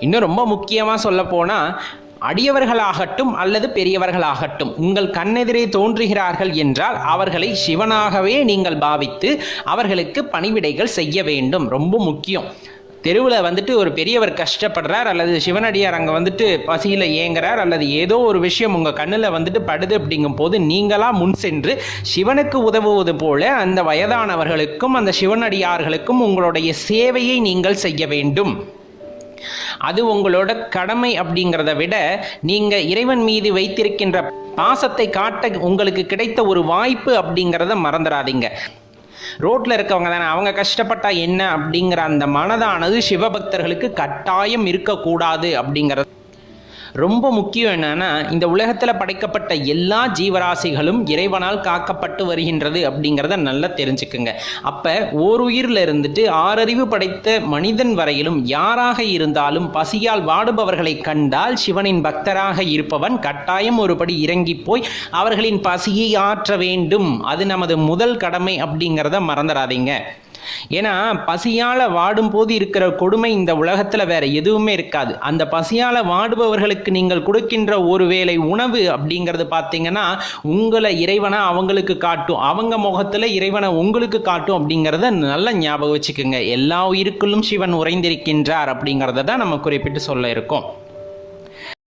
இன்னும் ரொம்ப முக்கியமாக சொல்ல போனால் அடியவர்களாகட்டும் அல்லது பெரியவர்களாகட்டும் உங்கள் கண்ணெதிரே தோன்றுகிறார்கள் என்றால் அவர்களை சிவனாகவே நீங்கள் பாவித்து அவர்களுக்கு பணிவிடைகள் செய்ய வேண்டும். ரொம்ப முக்கியம். தெருவில் வந்துட்டு ஒரு பெரியவர் கஷ்டப்படுறார் அல்லது சிவனடியார் அங்கே வந்துட்டு பசியில் ஏங்குறார் அல்லது ஏதோ ஒரு விஷயம் உங்கள் கண்ணில் வந்துட்டு படுது அப்படிங்கும் போது நீங்களாக முன் சென்று சிவனுக்கு உதவுவது போல அந்த வயதானவர்களுக்கும் அந்த சிவனடியார்களுக்கும் உங்களுடைய சேவையை நீங்கள் செய்ய வேண்டும். அது உங்களோட கடமை அப்படிங்கிறத விட நீங்க இறைவன் மீது வைத்திருக்கின்ற பாசத்தை காட்ட உங்களுக்கு கிடைத்த ஒரு வாய்ப்பு அப்படிங்கிறத மறந்துடாதீங்க. ரோட்டில் இருக்கவங்க தானே அவங்க கஷ்டப்பட்டா என்ன அப்படிங்கிற அந்த மனதானது சிவபக்தர்களுக்கு கட்டாயம் இருக்கக்கூடாது அப்படிங்கிறது. ரொம்ப முக்கியம் என்னன்னா இந்த உலகத்தில் படைக்கப்பட்ட எல்லா ஜீவராசிகளும் இறைவனால் காக்கப்பட்டு வருகின்றது அப்படிங்கிறத நல்லா தெரிஞ்சுக்குங்க. அப்போ ஓருயிரில் இருந்துட்டு ஆறறிவு படைத்த மனிதன் வரையிலும் யாராக இருந்தாலும் பசியால் வாடுபவர்களை கண்டால் சிவனின் பக்தராக இருப்பவன் கட்டாயம் ஒருபடி இறங்கி போய் அவர்களின் பசியை ஆற்ற வேண்டும். அது நமது முதல் கடமை அப்படிங்கிறத மறந்துடாதீங்க. ஏன்னா பசியால் வாடும்போது இருக்கிற கொடுமை இந்த உலகத்தில் வேற எதுவுமே இருக்காது. அந்த பசியால் வாடுபவர்களுக்கு நீங்கள் கொடுக்கின்ற ஒரு வேளை உணவு அப்படிங்கிறது பார்த்தீங்கன்னா உங்களை இறைவனை அவங்களுக்கு காட்டும் அவங்க முகத்தில் இறைவனை உங்களுக்கு காட்டும் அப்படிங்கிறத நல்லா ஞாபகம் வச்சுக்கோங்க. எல்லா உயிருக்குள்ளும் சிவன் உறைந்திருக்கின்றார் அப்படிங்கிறத தான் நம்ம குறிப்பிட்டு சொல்ல இருக்கோம்.